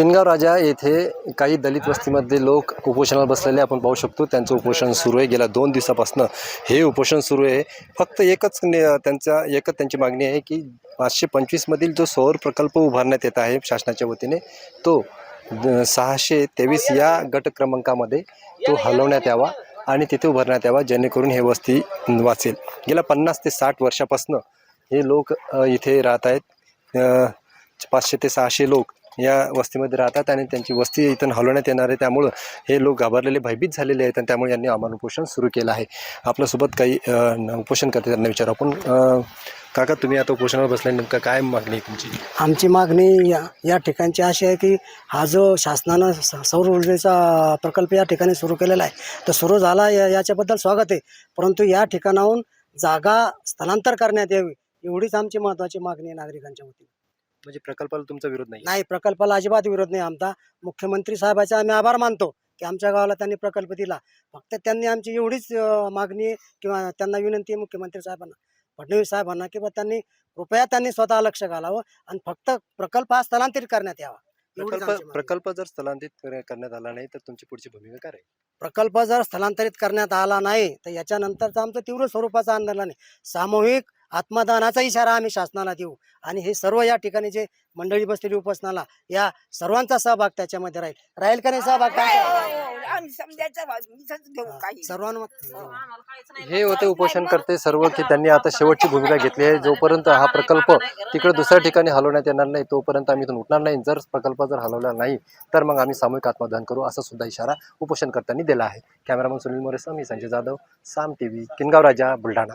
किनगाव राजा येथे काही दलित वस्तीमध्ये लोक उपोषणाला बसलेले आपण पाहू शकतो. त्यांचं उपोषण सुरू आहे. गेल्या दोन दिवसापासून हे उपोषण सुरू आहे. फक्त एकच ने- त्यांचा एकच त्यांची मागणी आहे की पाचशे पंचवीसमधील जो सौर प्रकल्प उभारण्यात येत आहे शासनाच्या वतीने तो द- सहाशे तेवीस या गट क्रमांकामध्ये तो हलवण्यात यावा आणि तिथे उभारण्यात यावा जेणेकरून हे वस्ती वाचेल. गेल्या पन्नास ते साठ वर्षापासून हे लोक इथे राहत आहेत. पाचशे ते सहाशे लोक या वस्तीमध्ये राहतात आणि त्यांची वस्ती इथून हलवण्यात येणार आहे. त्यामुळं हे लोक घाबरलेले भयभीत झालेले आहेत आणि त्यामुळे यांनी आम्हाला उपोषण सुरू केलं आहे. आपल्यासोबत काही उपोषण करते त्यांना विचारू आपण. काका तुम्ही आता उपोषणावर बसल्या नेमकं काय मागणी आहे तुमची? आमची मागणी या या ठिकाणची अशी आहे की हा जो शासनानं स- सौर ऊर्जेचा प्रकल्प या ठिकाणी सुरू केलेला आहे तर सुरू झाला या याच्याबद्दल स्वागत आहे. परंतु या ठिकाणाहून जागा स्थलांतर करण्यात यावी एवढीच आमची महत्त्वाची मागणी आहे नागरिकांच्या वतीने. म्हणजे प्रकल्पाला तुमचा विरोध नाही नाही प्रकल्पाला अजिबात विरोध नाही आमचा. मुख्यमंत्री साहेबाचा आम्ही आभार मानतो की आमच्या गावाला त्यांनी प्रकल्प दिला. फक्त त्यांनी आमची एवढीच मागणी किंवा त्यांना विनंती आहे मुख्यमंत्री साहेबांना फडणवीस साहेबांना की बा त्यांनी कृपया त्यांनी स्वतः लक्ष घालावं आणि फक्त प्रकल्प हा स्थलांतरित करण्यात यावा. प्रकल्प. प्रकल्प जर स्थलांतरित कर- करण्यात आला नाही तर तुमची पुढची भूमिका काय राहील? प्रकल्प जर स्थलांतरित करण्यात आला नाही तर याच्यानंतरचं आमचं तीव्र स्वरूपाचं आंदोलन आहे. सामूहिक आत्मदानाचा इशारा आम्ही शासनाला देऊ. आणि हे सर्व या ठिकाणी जे मंडळी बसलेली उपोषणाला या सर्वांचा सहभाग त्याच्यामध्ये राहील. राहील का नाही सहभाग? सर्वांना हे होते उपोषण करते सर्व की त्यांनी आता शेवटची भूमिका घेतली आहे. जोपर्यंत हा प्रकल्प तिकडे दुसऱ्या ठिकाणी हलवण्यात येणार नाही तोपर्यंत आम्ही इथून उठणार नाही. जर प्रकल्प जर हलवला नाही तर मग आम्ही सामूहिक आत्मदान करू असा सुद्धा इशारा उपोषणकर्त्यांनी दिला आहे. कॅमेरामन सुनील मोरेसह मी संजय जाधव साम टीव्ही किनगाव राजा बुलढाणा.